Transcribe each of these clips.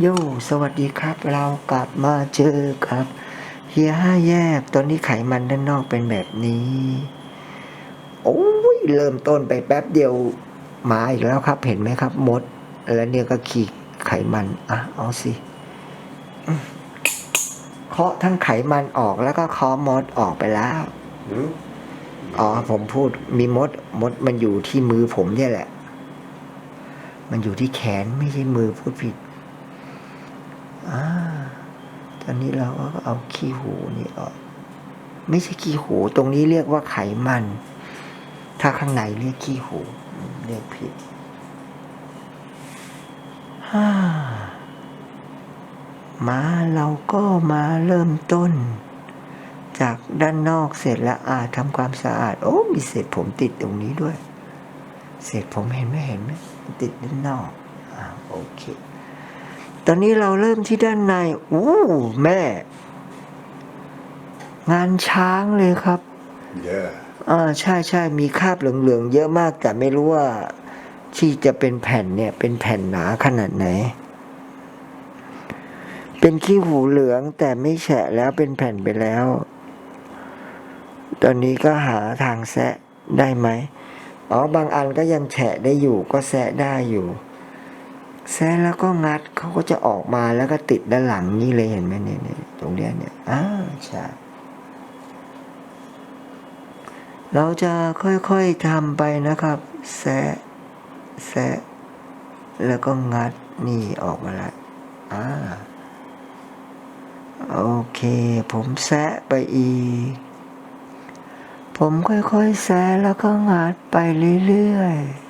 โยสวัสดีครับ เรากลับมาเจอครับเฮียห้าแยกตอนนี้ไขมันด้านนอกเป็นแบบนี้ โอ้ยเริ่มต้นไปแป๊บเดียวมาอีกแล้วครับ เห็นไหมครับ มด แล้วเนี่ยก็ขีดไขมันอะเอาสิเคาะทั้งไขมันออกแล้วก็เคาะมดออกไปแล้วอ๋อผมพูดมีมด มดมันอยู่ที่มือผมเนี่ยแหละ มันอยู่ที่แขนไม่ใช่มือพูดผิด อ่าตอนนี้เราก็เอาขี้หูนี่ออก ไม่ใช่ขี้หู ตรงนี้เรียกว่าไขมัน ถ้าข้างในเรียกขี้หู เรียกผิดฮ่ามาเราก็มาเริ่มต้น จากด้านนอกเสร็จแล้วอาทำความสะอาด โอ้มีเศษผมติดตรงนี้ด้วย เศษผมเห็นไหมเห็นไหมติดด้านนอกอ่าโอเค ตอนนี้เราเริ่มที่ด้านในอู้แม่ งานช้างเลยครับ Yeah. อ่าใช่ใช่มีคราบเหลืองๆเยอะมาก แต่ไม่รู้ว่าที่จะเป็นแผ่นเนี่ย เป็นแผ่นหนาขนาดไหน เป็นขี้หูเหลืองแต่ไม่แฉะแล้วเป็นแผ่นไปแล้ว ตอนนี้ก็หาทางแซะได้ไหมอ๋อบางอันก็ยังแฉะได้อยู่ก็แซะได้อยู่ แซะแล้วก็งัดเขาก็จะออกมาแล้วก็ติดด้านหลังนี่เลยเห็นไหมเนี่ยตรงเนี้ยเนี่ยอ่าใช่เราจะค่อยๆทำไปนะครับ แซะแซะแล้วก็งัดนี่ออกมาละอ่าโอเค ผมแซะไปอีก ผมค่อยๆแซะแล้วก็งัดไปเรื่อยๆ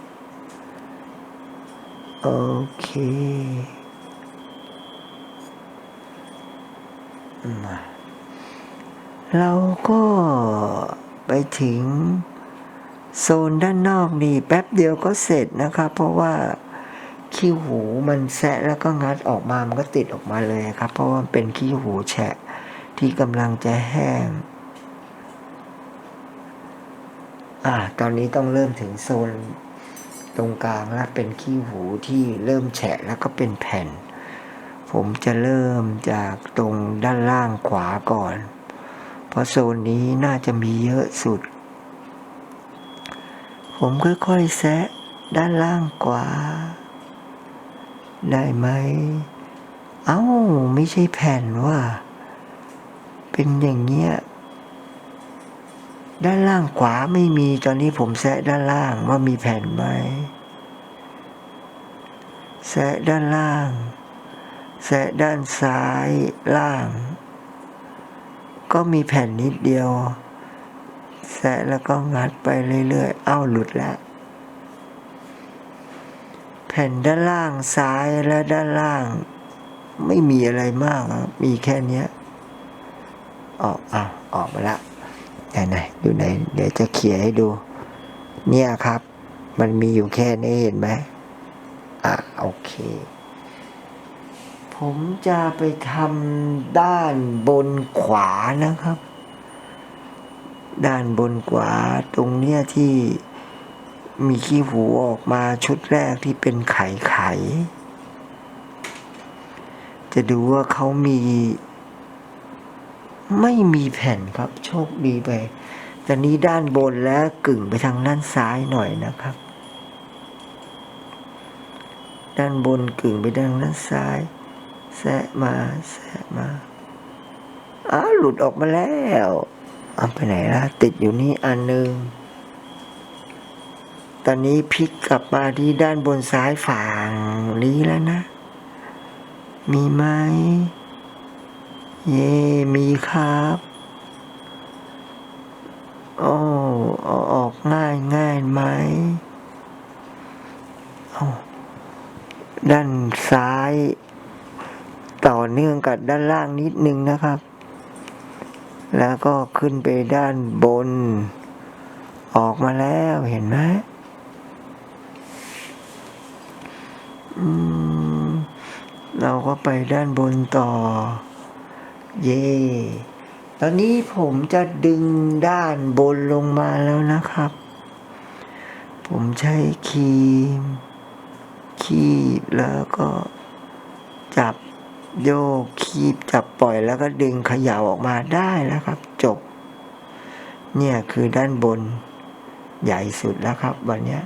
โอเคมาเราก็ไปถึงโซนด้านนอกนี่แป๊บเดียวก็เสร็จนะครับเพราะว่าขี้หูมันแซะแล้วก็งัดออกมา มันก็ติดออกมาเลยครับ เพราะว่าเป็นขี้หูแฉะที่กำลังจะแห้ง อ่า ตอนนี้ต้องเริ่มถึงโซน ตรงกลางแล้วเป็นขี้หูที่เริ่มแฉะแล้วก็เป็นแผ่น ผมจะเริ่มจากตรงด้านล่างขวาก่อน เพราะโซนนี้น่าจะมีเยอะสุด ผมค่อยๆแซะด้านล่างขวา ได้ไหม เอ้า ไม่ใช่แผ่นว่า เป็นอย่างเงี้ย ด้านล่างขวาไม่มีตอนนี้ผมแซะด้านล่างว่ามีแผ่นไหมแซะด้านล่าง แซะด้านซ้ายล่าง ก็มีแผ่นนิดเดียว แซะแล้วก็งัดไปเรื่อยๆ เอ้าหลุดแล้ว แผ่นด้านล่างซ้ายและด้านล่าง ไม่มีอะไรมาก มีแค่นี้ออกอ้าวออกมาละ ไหนไหนดูไหน เดี๋ยวจะเขียนให้ดู เนี่ยครับ มันมีอยู่แค่นี้เห็นไหมอะโอเค ผมจะไปทำด้านบนขวานะครับ ด้านบนขวาตรงเนี้ยที่มีขี้หูออกมาชุดแรกที่เป็นไข่ไข่จะดูว่าเขามี ไม่มีแผ่นครับ โชคดีไปแต่นี้ด้านบนแล้วกึ่งไปทางด้านซ้ายหน่อยนะครับ ด้านบนกึ่งไปทางด้านซ้ายแซะมาแซะมาอ้าหลุดออกมาแล้วเอาไปไหนล่ะ ติดอยู่นี่อันหนึ่งตอนนี้พลิกกลับมาที่ด้านบนซ้ายฝั่งนี้แล้วนะ มีไหม เย่มีครับโอ้เอาออกง่ายง่ายไหมเอาด้านซ้าย ต่อเนื่องกับด้านล่างนิดนึงนะครับ แล้วก็ขึ้นไปด้านบน ออกมาแล้วเห็นไหมอืมเราก็ไปด้านบนต่อ เย่ตอนนี้ผมจะดึงด้านบนลงมาแล้วนะครับ ผมใช้ครีม คีบแล้วก็จับโยกคีบจับปล่อยแล้วก็ดึงเขย่าออกมาได้แล้วครับ จบ เนี่ยคือด้านบนใหญ่สุดแล้วครับ วันนี้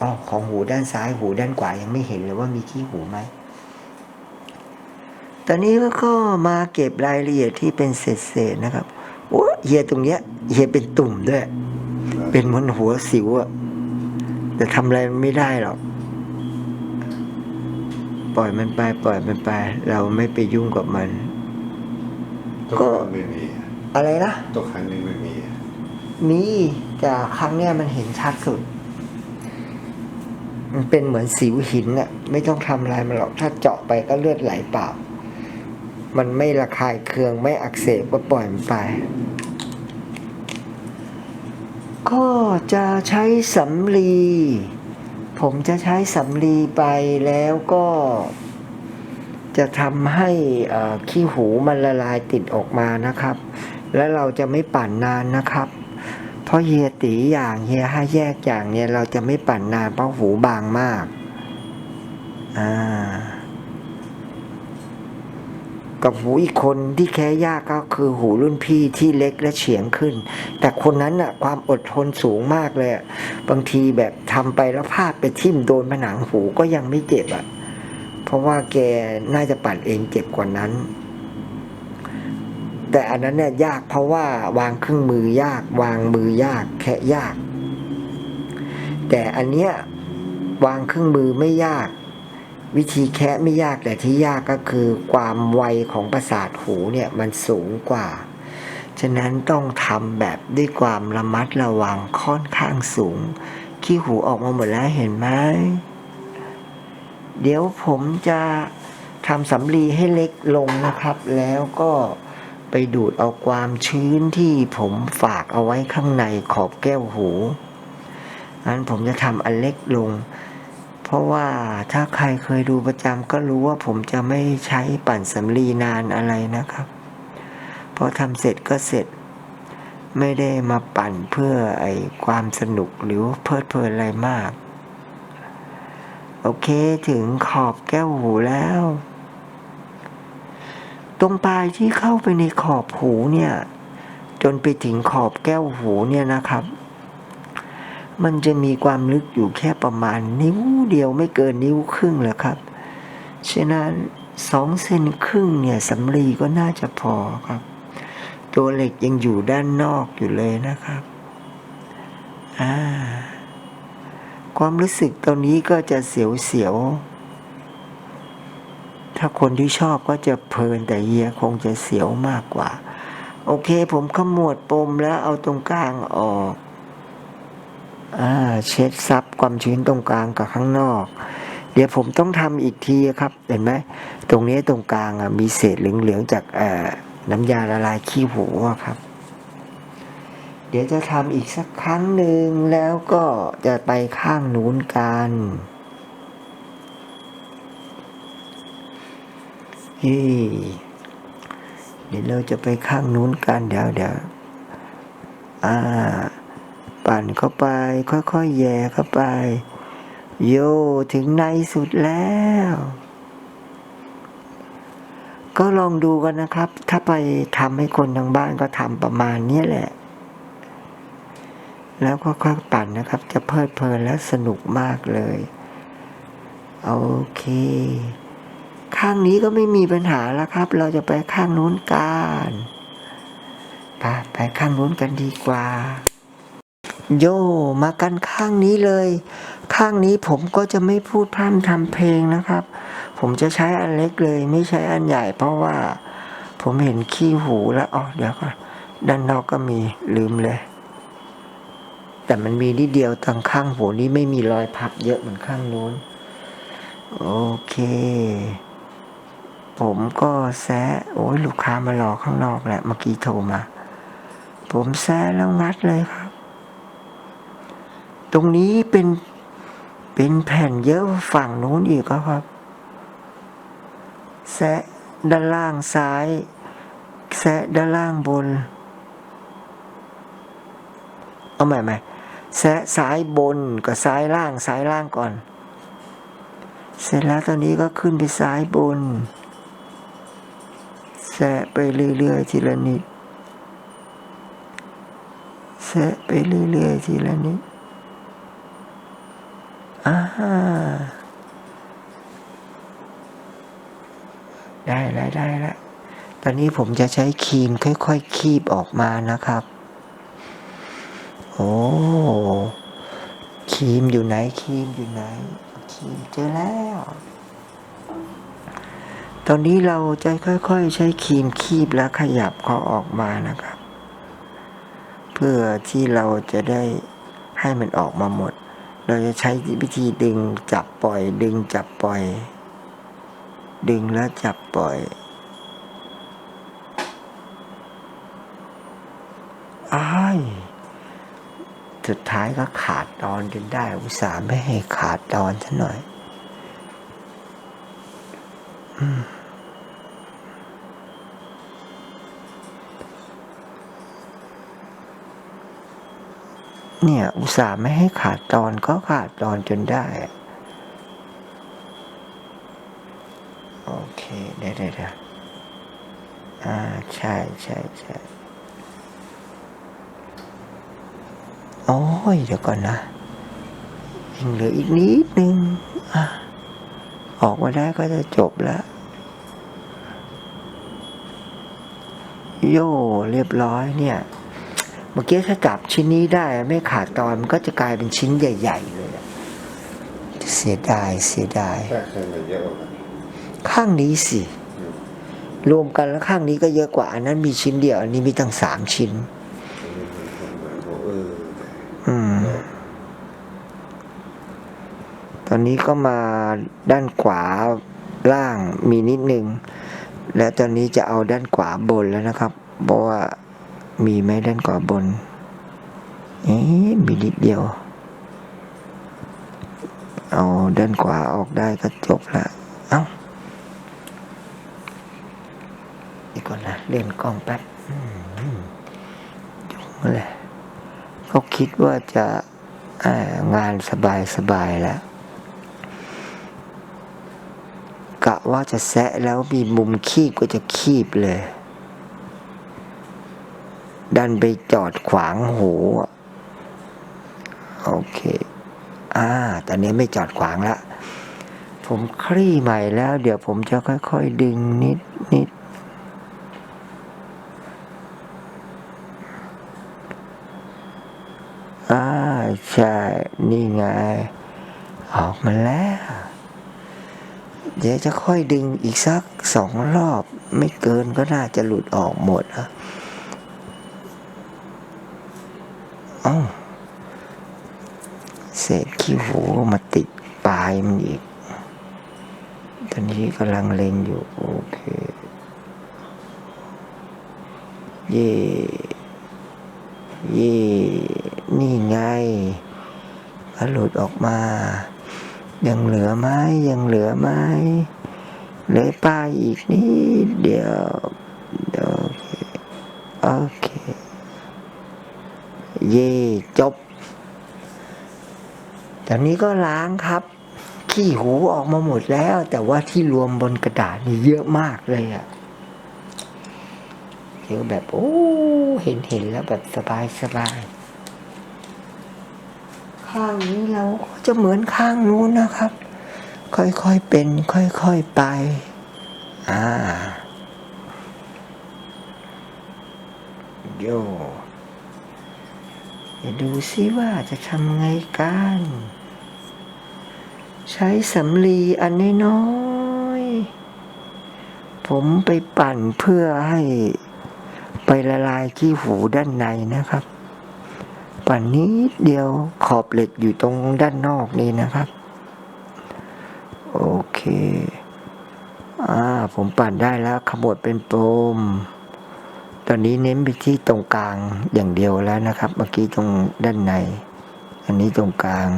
อ๋อของหูด้านซ้ายหูด้านขวายังไม่เห็นเลยว่ามีขี้หูไหม ตอนนี้ก็มาเก็บรายละเอียดที่เป็นเศษๆนะครับโอ้เฮียตรงเนี้ยเฮียเป็นตุ่มด้วย เป็นเหมือนหัวสิวอะแต่ทำอะไรมันไม่ได้หรอก ปล่อยมันไปปล่อยมันไป เราไม่ไปยุ่งกับมันตัวก็ครั้งไม่มีอะอะไรนะ ตัวครั้งหนึงไม่มีอะมีแต่ครั้งเนี้ยมันเห็นชัดสุด มันเป็นเหมือนสิวหินอะไม่ต้องทำอะไรมันหรอก ถ้าเจาะไปก็เลือดไหลเปล่า มันไม่ระคายเคืองไม่อักเสบก็ปล่อยมันไป ก็จะใช้สำลี ผมจะใช้สำลีไปแล้วก็ จะทำให้ขี้หูมันละลายติดออกมานะครับ และเราจะไม่ปั่นนานนะครับ เพราะเฮียตีอย่างเฮียห้าแยกอย่างเนี่ยเราจะไม่ปั่นนานเพราะหูบางมาก อ่า กับหูอีกคนที่แค่ยากก็คือหูรุ่นพี่ที่เล็กและเฉียงขึ้น แต่คนนั้นน่ะความอดทนสูงมากเลยบางทีแบบทำไปแล้วพลาดไปทิ่มโดนผนังหูก็ยังไม่เจ็บอะเพราะว่าแกน่าจะปั่นเองเจ็บกว่านั้น แต่อันนั้นเนี่ยยากเพราะว่าวางเครื่องมือยาก วางมือยาก แค่ยาก แต่อันเนี้ยวางเครื่องมือไม่ยาก วิธีแคะไม่ยากแต่ที่ยากก็คือความไวของประสาทหูเนี่ยมันสูงกว่า ฉะนั้นต้องทำแบบด้วยความระมัดระวังค่อนข้างสูง ขี้หูออกมาหมดแล้วเห็นไหม เดี๋ยวผมจะทำสำลีให้เล็กลงนะครับ แล้วก็ไปดูดเอาความชื้นที่ผมฝากเอาไว้ข้างในขอบแก้วหู งั้นผมจะทำอันเล็กลง เพราะว่าถ้าใครเคยดูประจำก็รู้ว่าผมจะไม่ใช้ปั่นสำลีนานอะไรนะครับพอทำเสร็จก็เสร็จ ไม่ได้มาปั่นเพื่อไอความสนุกหรือเพลิดเพลินอะไรมาก โอเคถึงขอบแก้วหูแล้ว ตรงปลายที่เข้าไปในขอบหูเนี่ย จนไปถึงขอบแก้วหูเนี่ยนะครับ มันจะมีความลึกอยู่แค่ประมาณนิ้วเดียวไม่เกินนิ้วครึ่งแหละครับ ฉะนั้นสองเซนครึ่งเนี่ยสำลีก็น่าจะพอครับ ตัวเหล็กยังอยู่ด้านนอกอยู่เลยนะครับอ่าความรู้สึกตอนนี้ก็จะเสียวๆ ถ้าคนที่ชอบก็จะเพลินแต่เฮียคงจะเสียวมากกว่า โอเคผมขมวดปมแล้วเอาตรงกลางออก เช็ดซับความชื้นตรงกลางกับข้างนอก เดี๋ยวผมต้องทำอีกทีครับเห็นไหมตรงนี้ตรงกลางอะมีเศษเหลืองๆจากน้ำยาละลายขี้หูครับ เดี๋ยวจะทำอีกสักครั้งหนึ่งแล้วก็จะไปข้างนู้นกันเฮ้เดี๋ยวเราจะไปข้างนู้นกันเดี๋ยวเดี๋ยวอ่า นเข้าไป ค่อยๆแย่เข้าไป โยถึงในสุดแล้ว ก็ลองดูกันนะครับ ถ้าไปทำให้คนทางบ้านก็ทำประมาณนี้แหละ แล้วก็ค่อยปั่นนะครับ จะเพลิดเพลินและสนุกมากเลยโอเค ข้างนี้ก็ไม่มีปัญหาแล้วครับ เราจะไปข้างนู้นกันไปไปข้างนู้นกันดีกว่า โยมากันข้างนี้เลย ข้างนี้ผมก็จะไม่พูดพร่ำทำเพลงนะครับ ผมจะใช้อันเล็กเลยไม่ใช้อันใหญ่ เพราะว่าผมเห็นขี้หูแล้วอ๋อเดี๋ยวก่อนด้านนอกก็มีลืมเลย แต่มันมีนิดเดียวทางข้างหูนี้ไม่มีรอยพับเยอะเหมือนข้างนู้น โอเค ผมก็แซะโอ้ยลูกค้ามารอข้างนอกแหละเมื่อกี้โทรมา ผมแซะแล้วงัดเลยครับ ตรงนี้เป็นเป็นแผ่นเยอะฝั่งนู้นอีกครับแซะด้านล่างซ้าย แซะด้านล่างบน เอาใหม่ใหม่แซะซ้ายบนกับซ้ายล่างซ้ายล่างก่อน เสร็จแล้วตอนนี้ก็ขึ้นไปซ้ายบนแสะไปเรื่อยๆทีละนิดแสะไปเรื่อยๆทีละนิดาได้แล้วได้แล้วตอนนี้ผมจะใช้ครีมค่อยๆคีบออกมานะครับ โอ้ครีมอยู่ไหนครีมอยู่ไหนครีมเจอแล้ว ตอนนี้เราจะค่อยๆ ใช้ครีมคีบและขยับเขาออกมานะครับ เพื่อที่เราจะได้ให้มันออกมาหมด เราจะใช้วิธีดึงจับปล่อย ดึงจับปล่อย ดึงแล้วจับปล่อยอ้ายสุดท้ายก็ขาดตอนจนได้อุตส่าห์ไม่ให้ขาดตอนซะหน่อย อืม เนี่ย อุตส่าห์ไม่ให้ขาดตอนก็ขาดตอนจนได้ โอเคเดี๋ยวเดี๋ยวเดี๋ยวอ่า ใช่ใช่ใช่โอ้ยเดี๋ยวก่อนนะยังเหลืออีกนิดนึงอะออกมาได้ก็จะจบแล้ว โย่เรียบร้อยเนี่ย เมื่อกี้ถ้าจับชิ้นนี้ได้ไม่ขาดตอนมันก็จะกลายเป็นชิ้นใหญ่ ๆ เลยอะเสียดายเสียดายแค่เคยมาเยอะกว่ากันข้างนี้สิอืมรวมกันแล้วข้างนี้ก็เยอะกว่า อันนั้นมีชิ้นเดียว อันนี้มีตั้งสามชิ้นเอออืม ตอนนี้ก็มาด้านขวาล่างมีนิดนึง และตอนนี้จะเอาด้านขวาบนแล้วนะครับ เพราะว่า มีไหมด้านขวาบน เอ๊ะมีนิดเดียว เอาด้านขวาออกได้ก็จบละ เอ้าเดีก่อนนะเล่นกล้องแป๊บจุงเลยเขาคิดว่าจะางานสบายสบายแล้ว กะว่าจะแซะแล้วมีมุมคีบก็จะคีบเลย ดันไปจอดขวางหูโอเค อ่า ตอนนี้ไม่จอดขวางละ ผมคลี่ใหม่แล้ว เดี๋ยวผมจะค่อย ๆ ดึงนิดนิดอ่า ใช่ นี่ไง ออกมาแล้ว เดี๋ยวจะค่อยดึงอีกสักสองรอบ ไม่เกินก็น่าจะหลุดออกหมดอะ เอ้าเศษขี้หูมาติดปลายมันอีก ตอนนี้กำลังเล็งอยู่โอเค เย่เย่นี่ไงก็หลุดออกมา ยังเหลือไหมยังเหลือไหมเหลือป้ายอีกนิดเดียว โอเค โอเค เย่จบตอนนี้ก็ล้างครับ ขี้หูออกมาหมดแล้ว แต่ว่าที่รวมบนกระดาษนี่เยอะมากเลยอะเยอะแบบโอ้เห็นเห็นแล้วแบบสบายสบายข้างนี้เราจะเหมือนข้างนู้นนะครับ ค่อยๆเป็น ค่อยๆไป อ่า โย เดี๋ยวดูซิว่าจะทำไงกัน ใช้สำลีอันน้อยๆผมไปปั่นเพื่อให้ไปละลายขี้หูด้านในนะครับ ปั่นนิดเดียวขอบเหล็กอยู่ตรงด้านนอกนี่นะครับ โอเค อ่า ผมปั่นได้แล้วขมวดเป็นปม ตอนนี้เน้นไปที่ตรงกลางอย่างเดียวแล้วนะครับ เมื่อกี้ตรงด้านใน อันนี้ตรงกลาง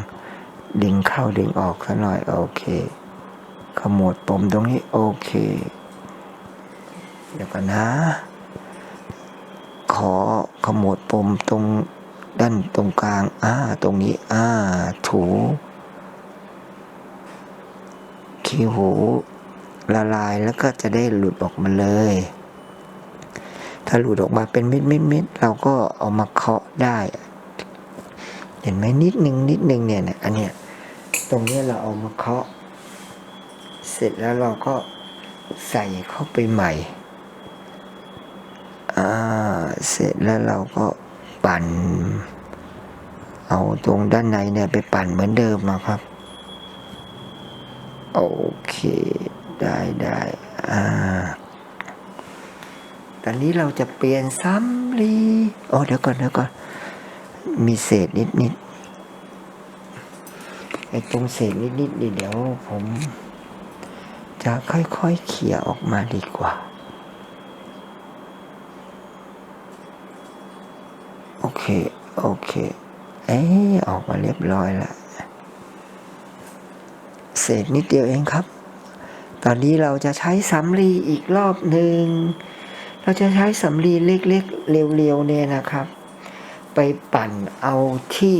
ดึงเข้าดึงออกสักหน่อย โอเค ขมวดปมตรงนี้โอเค เดี๋ยวก่อนนะ ขอขมวดปมตรงด้านตรงกลาง อ่า ตรงนี้ อ่า ถูขี้หูละลายแล้วก็จะได้หลุดออกมาเลย ถ้าหลุดออกมาเป็นเม็ดเม็ดเม็ดเราก็เอามาเคาะได้ เห็นไหมนิดนึงนิดนึงเนี่ยเนี่ยอันเนี้ยตรงเนี้ยเราเอามาเคาะ เสร็จแล้วเราก็ใส่เข้าไปใหม่อ่าเสร็จแล้วเราก็ปั่น เอาตรงด้านในเนี่ยไปปั่นเหมือนเดิมนะครับ โอเค ได้ได้อ่า ตอนนี้เราจะเปลี่ยนซ้ำลีโอ้เดี๋ยวก่อนเดี๋ยวก่อน มีเศษนิดนิดไอ้ตรงเศษนิดนิดนี่เดี๋ยวผม จะค่อยๆเขี่ยออกมาดีกว่า โอเค โอเค เอ๊ออกมาเรียบร้อยแล้วเศษนิดเดียวเองครับ ตอนนี้เราจะใช้สำลีอีกรอบหนึ่ง เราจะใช้สำลีเล็กๆเร็วๆเนี่ยนะครับ ไปปั่นเอาที่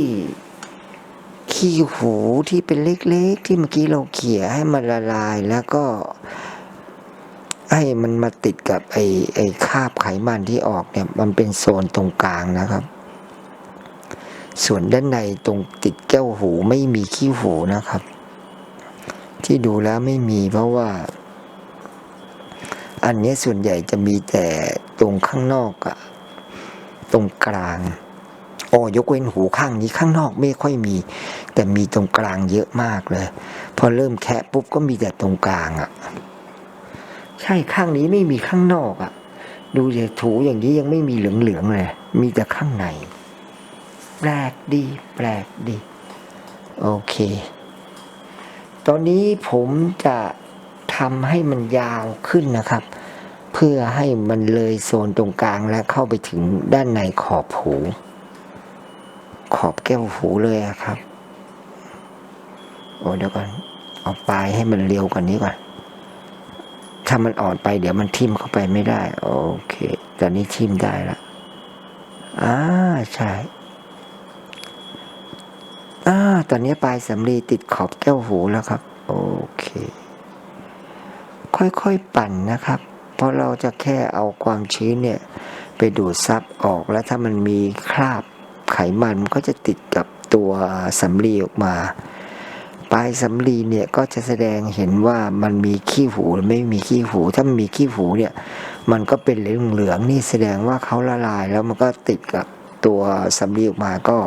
ขี้หูที่เป็นเล็กๆ ที่เมื่อกี้เราเขี่ยให้มันละลายแล้วก็ให้มันมาติดกับไอ้ไอ้คราบไขมันที่ออกเนี่ย มันเป็นโซนตรงกลางนะครับ ส่วนด้านในตรงติดแก้วหูไม่มีขี้หูนะครับ ที่ดูแล้วไม่มีเพราะว่า อันนี้ส่วนใหญ่จะมีแต่ตรงข้างนอกอะตรงกลางโอ้ยกเว้นหูข้างนี้ข้างนอกไม่ค่อยมี แต่มีตรงกลางเยอะมากเลย พอเริ่มแคะปุ๊บก็มีแต่ตรงกลางอะใช่ข้างนี้ไม่มีข้างนอกอะดูเดี๋ยถูอย่างนี้ยังไม่มีเหลืองๆเลย มีแต่ข้างใน แปลกดี แปลกดี โอเค ตอนนี้ผมจะ ทำให้มันยาวขึ้นนะครับ เพื่อให้มันเลยโซนตรงกลางและเข้าไปถึงด้านในขอบหู ขอบแก้วหูเลยครับ โอ้เดี๋ยวก่อนเอาปลายให้มันเร็วกว่านี้ก่อนถ้ามันอ่อนไปเดี๋ยวมันทิ่มเข้าไปไม่ได้ โอเคตอนนี้ทิ่มได้ละอ่าใช่อ่าตอนนี้ปลายสำลีติดขอบแก้วหูแล้วครับ โอเค ค่อยๆปั่นนะครับ เพราะเราจะแค่เอาความชื้นเนี่ยไปดูดซับออกแล้วถ้ามันมีคราบไขมันมันก็จะติดกับตัวสำลีออกมาปลายสำลีเนี่ยก็จะแสดงเห็นว่ามันมีขี้หูหรือไม่มีขี้หู ถ้ามันมีขี้หูเนี่ยมันก็เป็นเหลืองๆนี่แสดงว่าเขาละลายแล้วมันก็ติดกับตัวสำลีออกมาก็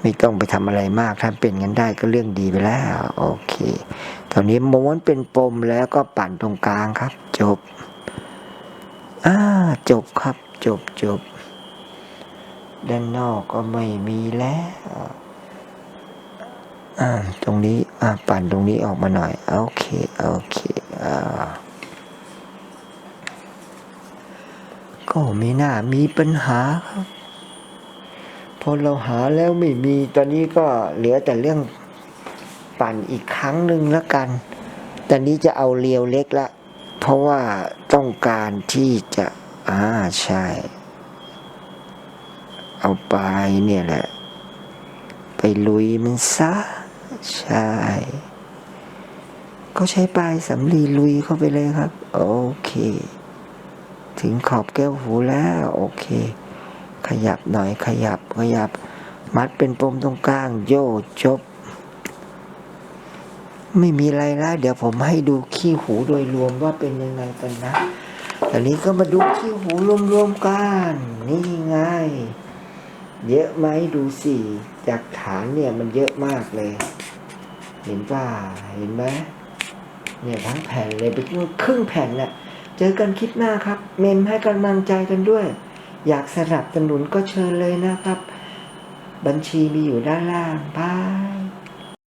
ไม่ต้องไปทำอะไรมากถ้าเป็นกันได้ก็เรื่องดีไปแล้วโอเค ตอนนี้ม้วนเป็นปมแล้วก็ปั่นตรงกลางครับ จบอ่าจบครับ จบจบด้านนอกก็ไม่มีแล้วอ่าตรงนี้อ่าปั่นตรงนี้ออกมาหน่อย โอเค โอเคอ่าก็ไม่น่ามีปัญหาครับพอเราหาแล้วไม่มีตอนนี้ก็เหลือแต่เรื่อง ปั่นอีกครั้งหนึ่งแล้วกันตอนนี้จะเอาเรียวเล็กละ เพราะว่าต้องการที่จะอ่าใช่ เอาไปเนี่ยแหละ ไปลุยมันซะ ใช่ ก็ใช้ปลายสำลีลุยเข้าไปเลยครับ โอเค ถึงขอบแก้วหูแล้ว โอเค ขยับหน่อยขยับขยับ มัดเป็นปมตรงกลาง โยจบ ไม่มีอะไรแล้วเดี๋ยวผมให้ดูขี้หูโดยรวมว่าเป็นยังไงกันนะตอนนี้ก็มาดูขี้หูรวมๆกัน นี่ไงเยอะไหมดูสิจากฐานเนี่ยมันเยอะมากเลย เห็นป่าเห็นไหมเนี่ยทั้งแผ่นเลยไปครึ่งแผ่นแหละเจอกันคลิปหน้าครับ เมมให้กำลังใจกันด้วย อยากสนับสนุนก็เชิญเลยนะครับ บัญชีมีอยู่ด้านล่างบาย